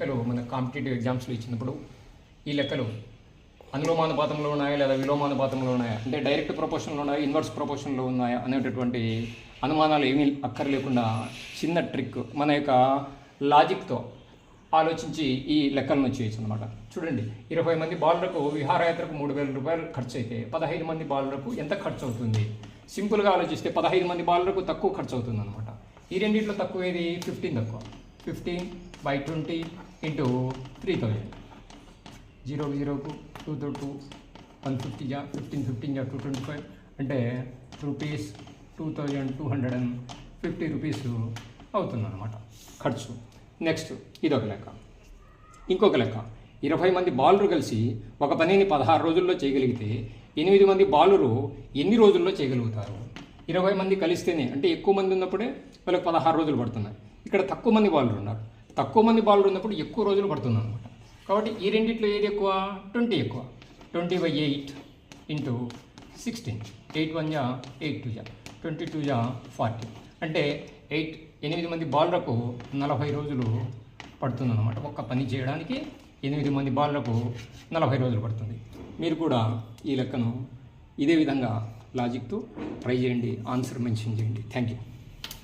లెక్కలు మన కాంపిటేటివ్ ఎగ్జామ్స్లో ఇచ్చినప్పుడు ఈ లెక్కలు అనులోమానుపాతంలో ఉన్నాయా లేదా విలోమానుపాతంలో ఉన్నాయా? అంటే డైరెక్ట్ ప్రపోర్షన్లో ఉన్నాయా? ఇన్వర్స్ ప్రపోర్షన్లో ఉన్నాయా? అనేటటువంటి అనుమానాలు ఏమీ అక్కర్లేకుండా చిన్న ట్రిక్ మన యొక్క లాజిక్తో ఆలోచించి ఈ లెక్కలను చేయొచ్చు అనమాట చూడండి ఇరవై మంది బాలులకు విహారయాత్రకు మూడు వేల రూపాయలు ఖర్చు అయితే పదహైదు మంది బాలులకు ఎంత ఖర్చు అవుతుంది సింపుల్గా ఆలోచిస్తే పదహైదు మంది బాలులకు తక్కువ ఖర్చు అవుతుంది అనమాట ఈ రెండింటిలో తక్కువ ఏది ఫిఫ్టీన్ తక్కువ. Fifteen by twenty into three thousand zero జీరోకు two తో టూ వన్ ఫిఫ్టీ జా ఫిఫ్టీన్ ఫిఫ్టీన్ జా టూ ట్వంటీ ఫైవ్ అంటే rupees two thousand two hundred and fifty rupees అవుతుందన్నమాట ఖర్చు. నెక్స్ట్ ఇదొక లెక్క. ఇంకొక లెక్క. ఇరవై మంది బాలురు కలిసి ఒక పనిని పదహారు రోజుల్లో చేయగలిగితే ఎనిమిది మంది బాలురు ఎన్ని రోజుల్లో చేయగలుగుతారు? ఇరవై మంది కలిస్తేనే అంటే ఎక్కువ మంది ఉన్నప్పుడే వాళ్ళకి పదహారు రోజులు పడుతున్నాయి. ఇక్కడ తక్కువ మంది బాలురు ఉన్నారు తక్కువ మంది బాలురు ఉన్నప్పుడు ఎక్కువ రోజులు పడుతుంది అనమాట. కాబట్టి ఈ రెండిట్లో ఏది ఎక్కువ? ట్వంటీ ఎక్కువ. Twenty by eight into sixteen. Eight one జా ఎయిట్ టూ జా. ట్వంటీ టూ జా ఫార్టీ. అంటే ఎయిట్ ఎనిమిది మంది బాలులకు నలభై రోజులు పడుతుందన్నమాట ఒక్క పని చేయడానికి ఎనిమిది మంది బాలులకు నలభై రోజులు పడుతుంది. మీరు కూడా ఈ లెక్కను ఇదే విధంగా లాజిక్తో ట్రై చేయండి ఆన్సర్ మెన్షన్ చేయండి. Thank you.